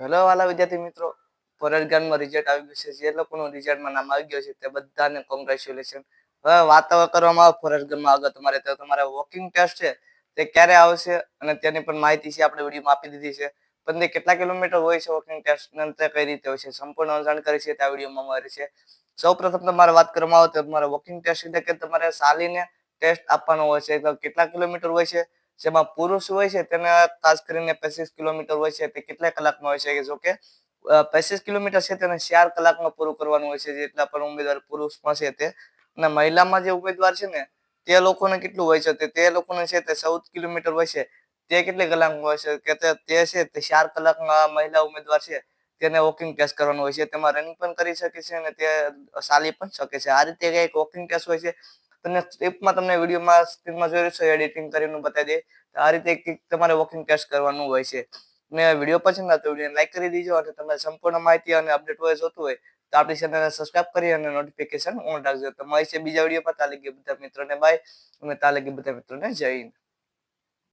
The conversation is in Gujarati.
હેલો વાલા વિદ્યાર્થી મિત્રો ફરજગાનમાં રિઝલ્ટ આવી ગયું છે. જે લોકોનું રિઝલ્ટમાં નામ આવી ગયું છે, તે બધાને કોંગ્રેચ્યુલેશન હવે વાત કરવામાં આવે ફરજગામમાં આગળ તમારે. તો તમારે વોકિંગ ટેસ્ટ છે, તે ક્યારે આવશે અને તેની પણ માહિતી છે, આપણે વિડીયોમાં આપી દીધી છે. પણ તે કેટલા કિલોમીટર હોય છે વોકિંગ ટેસ્ટ અંતે કઈ રીતે હોય છે, સંપૂર્ણ જાણકારી છે, તે આ વિડીયોમાં મળી છે. સૌ પ્રથમ તમારે વાત કરવામાં આવે તો તમારે વોકિંગ ટેસ્ટ એટલે કે તમારે ચાલીને ટેસ્ટ આપવાનો હોય છે. કેટલા કિલોમીટર હોય છે જેમાં પુરુષ હોય છે તેને ખાસ કરીને પચીસ કિલોમીટર હોય છે તે કેટલા કલાકમાં હોય છે કે જો કે પચીસ કિલોમીટર છે તેને ચાર કલાકમાં પૂરું કરવાનું હોય છે જેટલા પણ ઉમેદવાર પુરુષમાં છે તે. અને મહિલામાં જે ઉમેદવાર છે ને, તે લોકોને કેટલું હોય છે તે તે લોકોને છે તે ચૌદ કિલોમીટર હોય છે. તે કેટલી કલાકમાં હોય છે કે તે છે તે ચાર કલાકમાં મહિલા ઉમેદવાર છે તેને વોકિંગ ટેસ્ટ કરવાનું હોય છે. તેમાં રનિંગ પણ કરી શકે છે અને તે ચાલી પણ શકે છે. આ રીતે એક વોકિંગ ટેસ્ટ હોય છે તમને સ્ટેપમાં તમને વિડીયોમાં સ્ક્રીનમાં જોઈ છે એડિટિંગ કરીને બતાવી દે. આ રીતે તમારે વોકિંગ ટેસ્ટ કરવાનું હોય છે. ને વીડિયો પસંદ આવતો વીડિયો લાઈક કરી દીજો અને તમને સંપૂર્ણ માહિતી અને અપડેટ હોય જોતું હોય, તો આપણી ચેનલને સબસ્ક્રાઈબ કરી અને નોટિફિકેશન ઓન રાખજો. તો મળે છે બીજા વીડિયો પર તાલે બધા મિત્રોને બાય અને તાલે બધા મિત્રોને જય હિન્દ.